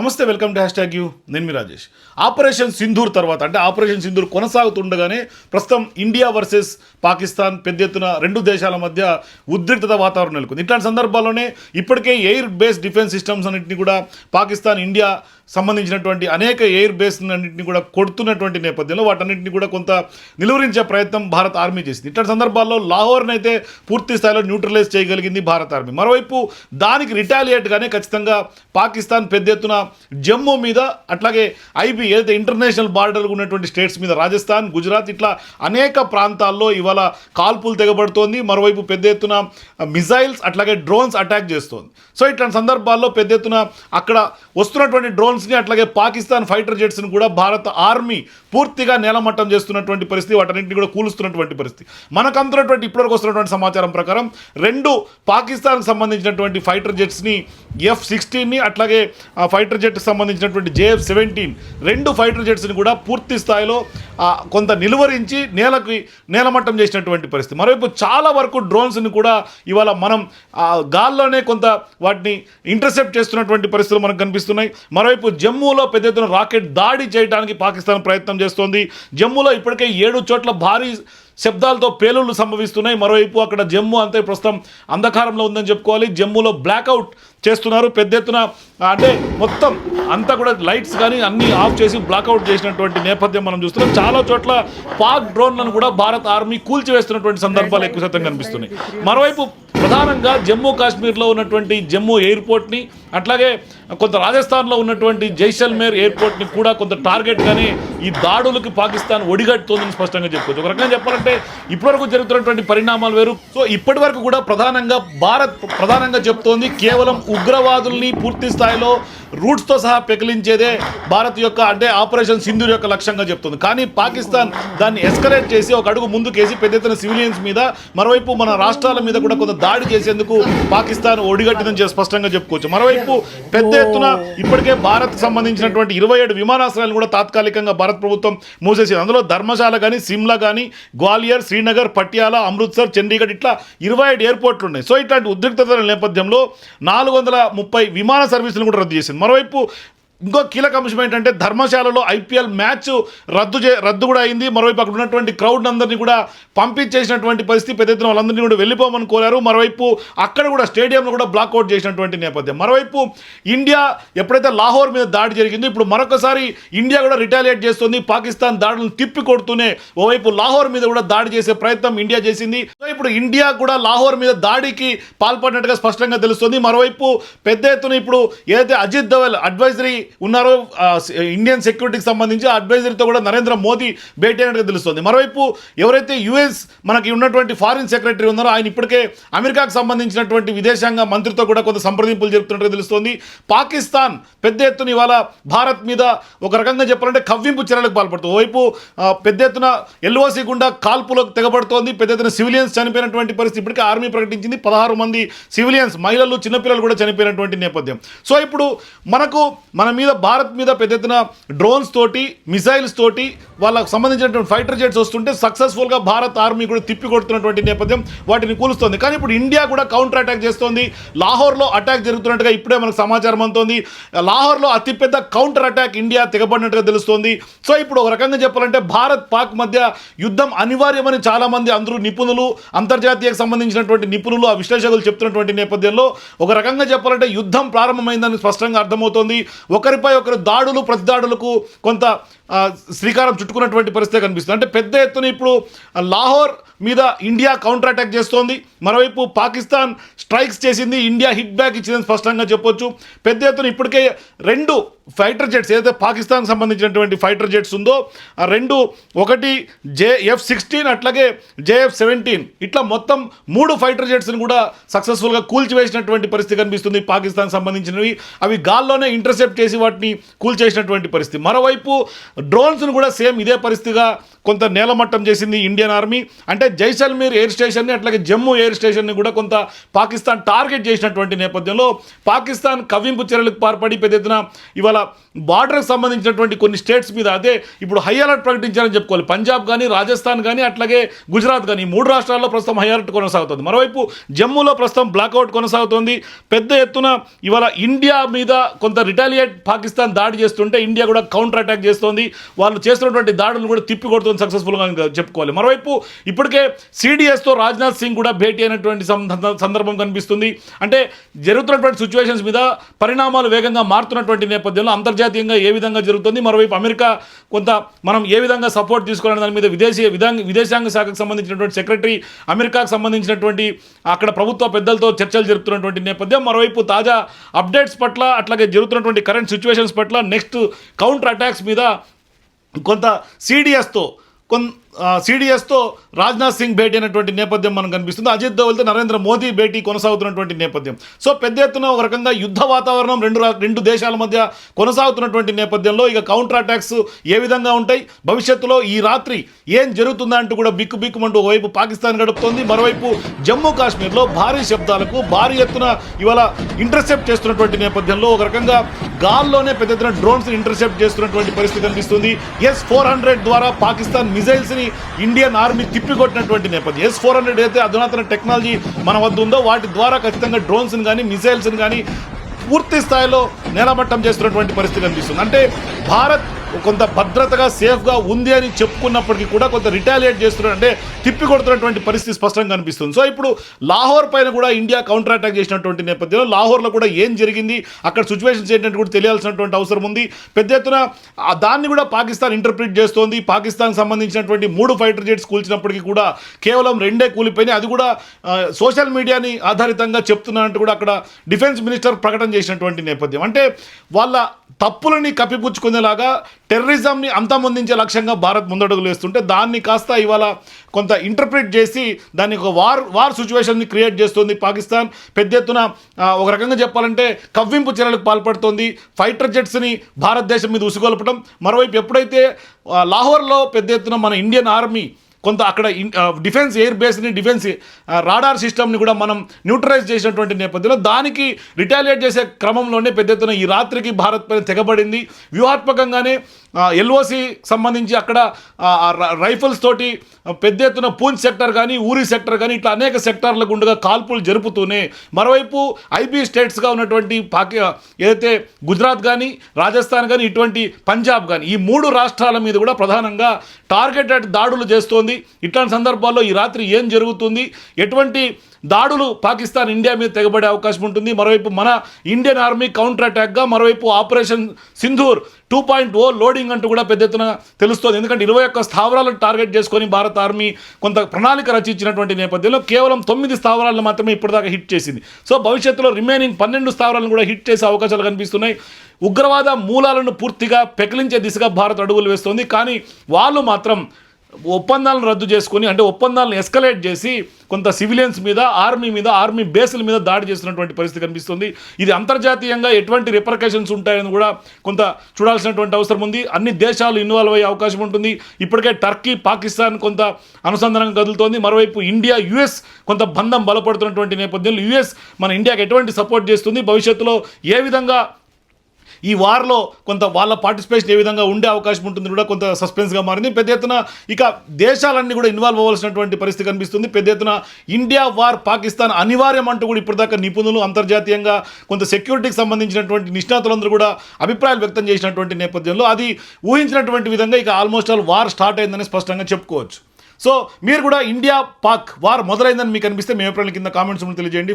నమస్తే welcome to hash tag you. నేను మీ రాజేష్. ఆపరేషన్ సింధూర్ తర్వాత అంటే ఆపరేషన్ సింధూర్ కొనసాగుతుండగానే ప్రస్తుతం ఇండియా వర్సెస్ పాకిస్తాన్ పెద్ద ఎత్తున రెండు దేశాల మధ్య ఉద్రిక్తత వాతావరణం నెలకొంది. ఇట్లాంటి సందర్భాల్లోనే ఇప్పటికే ఎయిర్ బేస్ డిఫెన్స్ సిస్టమ్స్ అన్నింటినీ కూడా పాకిస్తాన్ ఇండియా సంబంధించినటువంటి అనేక ఎయిర్ బేస్ అన్నింటినీ కూడా కొడుతున్నటువంటి నేపథ్యంలో వాటన్నింటినీ కూడా కొంత నిలువరించే ప్రయత్నం భారత్ ఆర్మీ చేసింది. ఇట్లాంటి సందర్భాల్లో లాహోర్ని అయితే పూర్తి స్థాయిలో న్యూట్రలైజ్ చేయగలిగింది భారత ఆర్మీ. మరోవైపు దానికి రిటాలియేట్గానే ఖచ్చితంగా పాకిస్తాన్ పెద్ద ఎత్తున జమ్మూ మీద అట్లాగే ఐబీ ఏదైతే ఇంటర్నేషనల్ బార్డర్ ఉన్నటువంటి స్టేట్స్ మీద రాజస్థాన్ గుజరాత్ ఇట్లా అనేక ప్రాంతాల్లో ఇవాళ కాల్పులు తెగబడుతోంది. మరోవైపు పెద్ద ఎత్తున మిజైల్స్ అట్లాగే డ్రోన్స్ అటాక్ చేస్తోంది. సో ఇట్లాంటి సందర్భాల్లో పెద్ద ఎత్తున అక్కడ వస్తున్నటువంటి డ్రోన్స్ డ్రోన్స్ని అట్లాగే పాకిస్తాన్ ఫైటర్ జెట్స్ని కూడా భారత ఆర్మీ పూర్తిగా నేలమట్టం చేస్తున్నటువంటి పరిస్థితి వాటన్నింటిని కూడా కూలుస్తున్నటువంటి పరిస్థితి. మనకు అందుతున్నటువంటి ఇప్పటివరకు వస్తున్నటువంటి సమాచారం ప్రకారం రెండు పాకిస్తాన్కి సంబంధించినటువంటి ఫైటర్ జెట్స్ని ఎఫ్ సిక్స్టీన్ని అట్లాగే ఫైటర్ జెట్కి సంబంధించినటువంటి జేఎఫ్ సెవెంటీన్ రెండు ఫైటర్ జెట్స్ని కూడా పూర్తి స్థాయిలో ఆ, కొంత నిలువరించి నేలకి నేలమట్టం చేసినటువంటి పరిస్థితి. మరోవైపు చాలా వరకు డ్రోన్స్ని కూడా ఇవాళ మనం ఆ, గాల్లోనే కొంత వాటిని ఇంటర్సెప్ట్ చేస్తున్నటువంటి పరిస్థితులు మనకు కనిపిస్తున్నాయి. మరోవైపు జమ్మూలో పెద్ద ఎత్తున రాకెట్ దాడి చేయడానికి పాకిస్తాన్ ప్రయత్నం చేస్తోంది. జమ్మూలో ఇప్పటికే ఏడు చోట్ల భారీ శబ్దాలతో పేలుళ్ళు సంభవిస్తున్నాయి. మరోవైపు అక్కడ జమ్మూ అంతే ప్రస్తుతం అంధకారంలో ఉందని చెప్పుకోవాలి. జమ్మూలో బ్లాక్అవుట్ చేస్తున్నారు. పెద్ద ఎత్తున అంటే మొత్తం అంతా కూడా లైట్స్ కానీ అన్నీ ఆఫ్ చేసి బ్లాక్అవుట్ చేసినటువంటి నేపథ్యం మనం చూస్తున్నాం. చాలా చోట్ల పాక్ డ్రోన్లను కూడా భారత ఆర్మీ కూల్చివేస్తున్నటువంటి సందర్భాలు ఎక్కువ శాతం కనిపిస్తున్నాయి. మరోవైపు ప్రధానంగా జమ్మూ కాశ్మీర్లో ఉన్నటువంటి జమ్మూ ఎయిర్పోర్ట్ని అట్లాగే కొంత రాజస్థాన్లో ఉన్నటువంటి జైసల్మేర్ ఎయిర్పోర్ట్ని కూడా కొంత టార్గెట్గానే ఈ దాడులకు పాకిస్తాన్ ఒడిగట్టుతోందని స్పష్టంగా చెప్పుకోవచ్చు. ఒక రకంగా చెప్పాలంటే ఇప్పటివరకు జరుగుతున్నటువంటి పరిణామాలు వేరు. సో ఇప్పటి వరకు కూడా ప్రధానంగా భారత్ ప్రధానంగా చెప్తోంది కేవలం ఉగ్రవాదుల్ని పూర్తి స్థాయిలో రూట్స్తో సహా పెకిలించేదే భారత్ యొక్క అంటే ఆపరేషన్ సింధూర్ యొక్క లక్ష్యంగా చెప్తుంది. కానీ పాకిస్తాన్ దాన్ని ఎస్కలేట్ చేసి ఒక అడుగు ముందుకేసి పెద్ద ఎత్తున సివిలియన్స్ మీద మరోవైపు మన రాష్ట్రాల మీద కూడా కొంత దాడి చేసేందుకు పాకిస్తాన్ ఒడిగట్టిందని స్పష్టంగా చెప్పుకోవచ్చు. మరోవైపు పెద్ద ఎత్తున ఇప్పటికే భారత్ సంబంధించినటువంటి ఇరవై ఏడు విమానాశ్రయాలను కూడా తాత్కాలికంగా భారత్ ప్రభుత్వం మూసేసింది. అందులో ధర్మశాల కానీ సిమ్లా కానీ గ్వాలియర్ శ్రీనగర్ పటియాల అమృత్సర్ చండీగఢ్ ఇట్లా ఇరవై ఏడు ఎయిర్పోర్ట్లు ఉన్నాయి. సో ఇట్లాంటి ఉద్రిక్తతల నేపథ్యంలో నాలుగు వందల ముప్పై విమాన సర్వీసులు కూడా రద్దు చేసింది. మరోవైపు ఇంకో కీలక అంశం ఏంటంటే ధర్మశాలలో ఐపీఎల్ మ్యాచ్ రద్దు చే రద్దు కూడా అయింది. మరోవైపు అక్కడ ఉన్నటువంటి క్రౌడ్ అందరినీ కూడా పంపించేసినటువంటి పరిస్థితి పెద్ద ఎత్తున వాళ్ళందరినీ కూడా వెళ్ళిపోమని కోరారు. మరోవైపు అక్కడ కూడా స్టేడియంలో కూడా బ్లాక్అవుట్ చేసినటువంటి నేపథ్యం. మరోవైపు ఇండియా ఎప్పుడైతే లాహోర్ మీద దాడి జరిగిందో ఇప్పుడు మరొకసారి ఇండియా కూడా రిటాలియేట్ చేస్తుంది. పాకిస్తాన్ దాడులను తిప్పి కొడుతూనే ఓవైపు లాహోర్ మీద కూడా దాడి చేసే ప్రయత్నం ఇండియా చేసింది. ఇప్పుడు ఇండియా కూడా లాహోర్ మీద దాడికి పాల్పడినట్టుగా స్పష్టంగా తెలుస్తుంది. మరోవైపు పెద్ద ఎత్తున ఇప్పుడు ఏదైతే అజిత్ దవల్ అడ్వైజరీ ఉన్నారో ఇండియన్ సెక్యూరిటీకి సంబంధించి ఆ అడ్వైజరీతో కూడా నరేంద్ర మోదీ భేటీ అయినట్టుగా తెలుస్తుంది. మరోవైపు ఎవరైతే యుఎస్ మనకి ఉన్నటువంటి ఫారిన్ సెక్రటరీ ఉన్నారో ఆయన ఇప్పటికే అమెరికాకు సంబంధించినటువంటి విదేశాంగ మంత్రితో కూడా కొంత సంప్రదింపులు జరుపుతున్నట్టుగా తెలుస్తోంది. పాకిస్తాన్ పెద్ద ఎత్తున ఇవాళ భారత్ మీద ఒక రకంగా చెప్పాలంటే కవ్వింపు చర్యలకు పాల్పడుతుంది. ఓవైపు పెద్ద ఎత్తున ఎల్ఓసి గుండా కాల్పులకు తెగబడుతోంది. పెద్ద ఎత్తున సివిలియన్స్ చనిపోయినటువంటి పరిస్థితి ఇప్పటికే ఆర్మీ ప్రకటించింది. పదహారు మంది సివిలియన్స్ మహిళలు చిన్నపిల్లలు కూడా చనిపోయినటువంటి నేపథ్యం. సో ఇప్పుడు మనకు మన మీద భారత్ మీద పెద్ద ఎత్తున డ్రోన్స్ తోటి మిసైల్స్ తోటి వాళ్ళకు సంబంధించినటువంటి ఫైటర్ జెట్స్ వస్తుంటే సక్సెస్ఫుల్గా భారత్ ఆర్మీ కూడా తిప్పి కొడుతున్నటువంటి నేపథ్యం వాటిని కూలుస్తోంది. కానీ ఇప్పుడు ఇండియా కూడా కౌంటర్ అటాక్ చేస్తోంది. లాహోర్లో అటాక్ జరుగుతున్నట్టుగా ఇప్పుడే మనకు సమాచారం అందుతోంది. లాహోర్లో అతిపెద్ద కౌంటర్ అటాక్ ఇండియా తెగబడినట్టుగా తెలుస్తోంది. సో ఇప్పుడు ఒక రకంగా చెప్పాలంటే భారత్ పాక్ మధ్య యుద్ధం అనివార్యమని చాలామంది అందరూ నిపుణులు అంతర్జాతీయకు సంబంధించినటువంటి నిపుణులు ఆ విశ్లేషకులు చెప్తున్నటువంటి నేపథ్యంలో ఒక రకంగా చెప్పాలంటే యుద్ధం ప్రారంభమైందని స్పష్టంగా అర్థమవుతోంది. ఒకరిపై ఒకరు దాడులు ప్రతిదాడులకు కొంత శ్రీకారం చుట్టుకున్నటువంటి పరిస్థితి కనిపిస్తుంది. అంటే పెద్ద ఎత్తున ఇప్పుడు లాహోర్ మీద ఇండియా కౌంటర్ అటాక్ చేస్తోంది. మరోవైపు పాకిస్తాన్ స్ట్రైక్స్ చేసింది. ఇండియా హిట్ బ్యాక్ ఇచ్చిందని స్పష్టంగా చెప్పొచ్చు. పెద్ద ఎత్తున ఇప్పటికే రెండు ఫైటర్ జెట్స్ ఏదైతే పాకిస్తాన్ సంబంధించినటువంటి ఫైటర్ జెట్స్ ఉందో ఆ రెండు ఒకటి జేఎఫ్ సిక్స్టీన్ అట్లాగే జేఎఫ్ సెవెంటీన్. ఇట్లా మొత్తం మూడు ఫైటర్ జెట్స్ని కూడా సక్సెస్ఫుల్గా కూల్చివేసినటువంటి పరిస్థితి కనిపిస్తుంది పాకిస్తాన్ సంబంధించినవి. అవి గాల్లోనే ఇంటర్సెప్ట్ చేసి వాటిని కూల్చేసినటువంటి పరిస్థితి. మరోవైపు డ్రోన్స్ను కూడా సేమ్ ఇదే పరిస్థితిగా కొంత నేలమట్టం చేసింది ఇండియన్ ఆర్మీ. అంటే జైసల్మీర్ ఎయిర్ స్టేషన్ని అట్లాగే జమ్మూ ఎయిర్ స్టేషన్ని కూడా కొంత పాకిస్తాన్ టార్గెట్ చేసినటువంటి నేపథ్యంలో పాకిస్తాన్ కవ్వింపు చర్యలకు పాల్పడి పెద్ద ఎత్తున ఇవాళ బార్డర్కి సంబంధించినటువంటి కొన్ని స్టేట్స్ మీద అదే ఇప్పుడు హై అలర్ట్ ప్రకటించారని చెప్పుకోవాలి. పంజాబ్ కానీ రాజస్థాన్ కానీ అట్లాగే గుజరాత్ కానీ మూడు రాష్ట్రాల్లో ప్రస్తుతం హై అలర్ట్ కొనసాగుతుంది. మరోవైపు జమ్మూలో ప్రస్తుతం బ్లాక్అవుట్ కొనసాగుతోంది. పెద్ద ఎత్తున ఇవాళ ఇండియా మీద కొంత రిటాలియేట్ పాకిస్తాన్ దాడి చేస్తుంటే ఇండియా కూడా కౌంటర్ అటాక్ చేస్తోంది. వాళ్ళు చేస్తున్నటువంటి దాడులు కూడా తిప్పికొడుతుంది. ప్రభుత్వం సక్సెస్ఫుల్గా చెప్పుకోవాలి. మరోవైపు ఇప్పటికే సిడిఎస్తో రాజ్నాథ్ సింగ్ కూడా భేటీ అయినటువంటి సందర్భం కనిపిస్తుంది. అంటే జరుగుతున్నటువంటి సిచ్యువేషన్స్ మీద పరిణామాలు వేగంగా మారుతున్నటువంటి నేపథ్యంలో అంతర్జాతీయంగా ఏ విధంగా జరుగుతుంది? మరోవైపు అమెరికా కొంత మనం ఏ విధంగా సపోర్ట్ తీసుకోవాలనే దాని మీద విదేశీ విధాంగ విదేశాంగ శాఖకు సంబంధించినటువంటి సెక్రటరీ అమెరికాకు సంబంధించినటువంటి అక్కడ ప్రభుత్వ పెద్దలతో చర్చలు జరుపుతున్నటువంటి నేపథ్యం. మరోవైపు తాజా అప్డేట్స్ పట్ల అట్లాగే జరుగుతున్నటువంటి కరెంట్ సిచ్యువేషన్స్ పట్ల నెక్స్ట్ కౌంటర్ అటాక్స్ మీద కొంత సీడిఎస్తో కొన్ సిడిఎస్తో రాజ్నాథ్ సింగ్ భేటీ అనేటువంటి నేపథ్యం మనకు కనిపిస్తుంది. అజిత్ దోవల్తో నరేంద్ర మోదీ భేటీ కొనసాగుతున్నటువంటి నేపథ్యం. సో పెద్ద ఎత్తున ఒక రకంగా యుద్ధ వాతావరణం రెండు రెండు దేశాల మధ్య కొనసాగుతున్నటువంటి నేపథ్యంలో ఇక కౌంటర్ అటాక్స్ ఏ విధంగా ఉంటాయి? భవిష్యత్తులో ఈ రాత్రి ఏం జరుగుతుందా అంటూ కూడా బిక్కు బిక్కుమంటూ ఒకవైపు పాకిస్తాన్ గడుపుతోంది. మరోవైపు జమ్మూ కాశ్మీర్లో భారీ శబ్దాలకు భారీ ఎత్తున ఇవాళ ఇంటర్సెప్ట్ చేస్తున్నటువంటి నేపథ్యంలో ఒక రకంగా గాల్లోనే పెద్ద ఎత్తున డ్రోన్స్ ఇంటర్సెప్ట్ చేస్తున్నటువంటి పరిస్థితి కనిపిస్తుంది. ఎస్ ఫోర్ హండ్రెడ్ ద్వారా పాకిస్తాన్ మిజైల్స్ని ఇండియన్ ఆర్మీ తిప్పికొట్టినటువంటి నేపథ్యం. ఎస్ ఫోర్ హండ్రెడ్ అయితే అధునాతన టెక్నాలజీ మన వద్ద ఉందో వాటి ద్వారా ఖచ్చితంగా డ్రోన్స్ని కానీ మిసైల్స్ని కానీ పూర్తి స్థాయిలో నేలమట్టం చేస్తున్నటువంటి పరిస్థితి కనిపిస్తుంది అంటే భారత్ కొంత భద్రతగా సేఫ్గా ఉంది అని చెప్పుకున్నప్పటికీ కూడా కొంత రిటాలియేట్ చేస్తున్నారు. అంటే తిప్పి కొడుతున్నటువంటి పరిస్థితి స్పష్టంగా కనిపిస్తుంది. సో ఇప్పుడు లాహోర్ పైన కూడా ఇండియా కౌంటర్ అటాక్ చేసినటువంటి నేపథ్యంలో లాహోర్లో కూడా ఏం జరిగింది? అక్కడ సిచ్యువేషన్స్ ఏంటంటే కూడా తెలియాల్సినటువంటి అవసరం ఉంది. పెద్ద ఎత్తున దాన్ని కూడా పాకిస్తాన్ ఇంటర్ప్రిట్ చేస్తోంది. పాకిస్తాన్ సంబంధించినటువంటి మూడు ఫైటర్ జెట్స్ కూల్చినప్పటికీ కూడా కేవలం రెండే కూలిపోయినాయి. అది కూడా సోషల్ మీడియాని ఆధారితంగా చెప్తున్నారంటూ కూడా అక్కడ డిఫెన్స్ మినిస్టర్ ప్రకటన చేసినటువంటి నేపథ్యం. అంటే వాళ్ళ తప్పులని కప్పిపుచ్చుకునేలాగా టెర్రరిజంని అంతమొందించే లక్ష్యంగా భారత్ ముందడుగులు వేస్తుంటే దాన్ని కాస్త ఇవాళ కొంత ఇంటర్ప్రిట్ చేసి దాన్ని ఒక వార్ వార్ సిచ్యువేషన్ని క్రియేట్ చేస్తుంది పాకిస్తాన్. పెద్ద ఎత్తున ఒక రకంగా చెప్పాలంటే కవ్వింపు చర్యలకు పాల్పడుతోంది. ఫైటర్ జెట్స్ని భారతదేశం మీద ఉసుగొల్పడం. మరోవైపు ఎప్పుడైతే లాహోర్లో పెద్ద ఎత్తున మన ఇండియన్ ఆర్మీ కొంత అక్కడ డిఫెన్స్ ఎయిర్ బేస్ని డిఫెన్స్ రాడార్ సిస్టమ్ని కూడా మనం న్యూట్రలైజ్ చేసినటువంటి నేపథ్యంలో దానికి రిటాలియేట్ చేసే క్రమంలోనే పెద్ద ఎత్తున ఈ రాత్రికి భారత్ పైన తెగబడింది. వ్యూహాత్మకంగానే ఎల్ఓసి సంబంధించి అక్కడ రైఫిల్స్ తోటి పెద్ద ఎత్తున పూంచ్ సెక్టర్ కానీ ఊరి సెక్టర్ కానీ ఇట్లా అనేక సెక్టార్ల గుండగా కాల్పులు జరుపుతూనే మరోవైపు ఐబీ స్టేట్స్గా ఉన్నటువంటి పాకి ఏదైతే గుజరాత్ కానీ రాజస్థాన్ కానీ ఇటువంటి పంజాబ్ కానీ ఈ మూడు రాష్ట్రాల మీద కూడా ప్రధానంగా టార్గెటెడ్ దాడులు చేస్తోంది ఇట్లాంటి సందర్భాల్లో ఈ రాత్రి ఏం జరుగుతుంది? ఎటువంటి దాడులు పాకిస్తాన్ ఇండియా మీద తెగబడే అవకాశం ఉంటుంది. మరోవైపు మన ఇండియన్ ఆర్మీ కౌంటర్ అటాక్గా మరోవైపు operation Sindoor two point O loading అంటూ కూడా పెద్ద ఎత్తున తెలుస్తోంది. ఎందుకంటే ఇరవై ఒక్క స్థావరాలను టార్గెట్ చేసుకొని భారత ఆర్మీ కొంత ప్రణాళిక రచించినటువంటి నేపథ్యంలో కేవలం తొమ్మిది స్థావరాలను మాత్రమే ఇప్పటిదాకా హిట్ చేసింది. సో భవిష్యత్తులో రిమైనింగ్ పన్నెండు స్థావరాలను కూడా హిట్ చేసే అవకాశాలు కనిపిస్తున్నాయి. ఉగ్రవాద మూలాలను పూర్తిగా పెకిలించే దిశగా భారత్ అడుగులు వేస్తోంది. కానీ వాళ్ళు మాత్రం ఒప్పందాలను రద్దు చేసుకొని అంటే ఒప్పందాలను ఎస్కలేట్ చేసి కొంత సివిలియన్స్ మీద ఆర్మీ మీద ఆర్మీ బేసుల మీద దాడి చేసినటువంటి పరిస్థితి కనిపిస్తుంది. ఇది అంతర్జాతీయంగా ఎటువంటి రిపర్కషన్స్ ఉంటాయని కూడా కొంత చూడాల్సినటువంటి అవసరం ఉంది. అన్ని దేశాలు ఇన్వాల్వ్ అయ్యే అవకాశం ఉంటుంది. ఇప్పటికే టర్కీ పాకిస్తాన్ కొంత అనుసంధానం కదులుతోంది. మరోవైపు ఇండియా యుఎస్ కొంత బంధం బలపడుతున్నటువంటి నేపథ్యంలో యుఎస్ మన ఇండియాకి ఎటువంటి సపోర్ట్ చేస్తుంది? భవిష్యత్తులో ఏ విధంగా ఈ వార్లో కొంత వాళ్ళ పార్టిసిపేషన్ ఏ విధంగా ఉండే అవకాశం ఉంటుంది కూడా కొంత సస్పెన్స్గా మారింది. పెద్ద ఎత్తున ఇక దేశాలన్నీ కూడా ఇన్వాల్వ్ అవ్వాల్సినటువంటి పరిస్థితి కనిపిస్తుంది. పెద్ద ఎత్తున ఇండియా వార్ పాకిస్తాన్ అనివార్యం అంటూ కూడా ఇప్పటిదాకా నిపుణులు అంతర్జాతీయంగా కొంత సెక్యూరిటీకి సంబంధించినటువంటి నిష్ణాతులందరూ కూడా అభిప్రాయాలు వ్యక్తం చేసినటువంటి నేపథ్యంలో అది ఊహించినటువంటి విధంగా ఇక ఆల్మోస్ట్ ఆల్ వార్ స్టార్ట్ అయిందని స్పష్టంగా చెప్పుకోవచ్చు. సో మీరు కూడా ఇండియా పాక్ వార్ మొదలైందని మీకు అనిపిస్తే మీ అభిప్రాయాల కింద కామెంట్స్ తెలియజేయండి.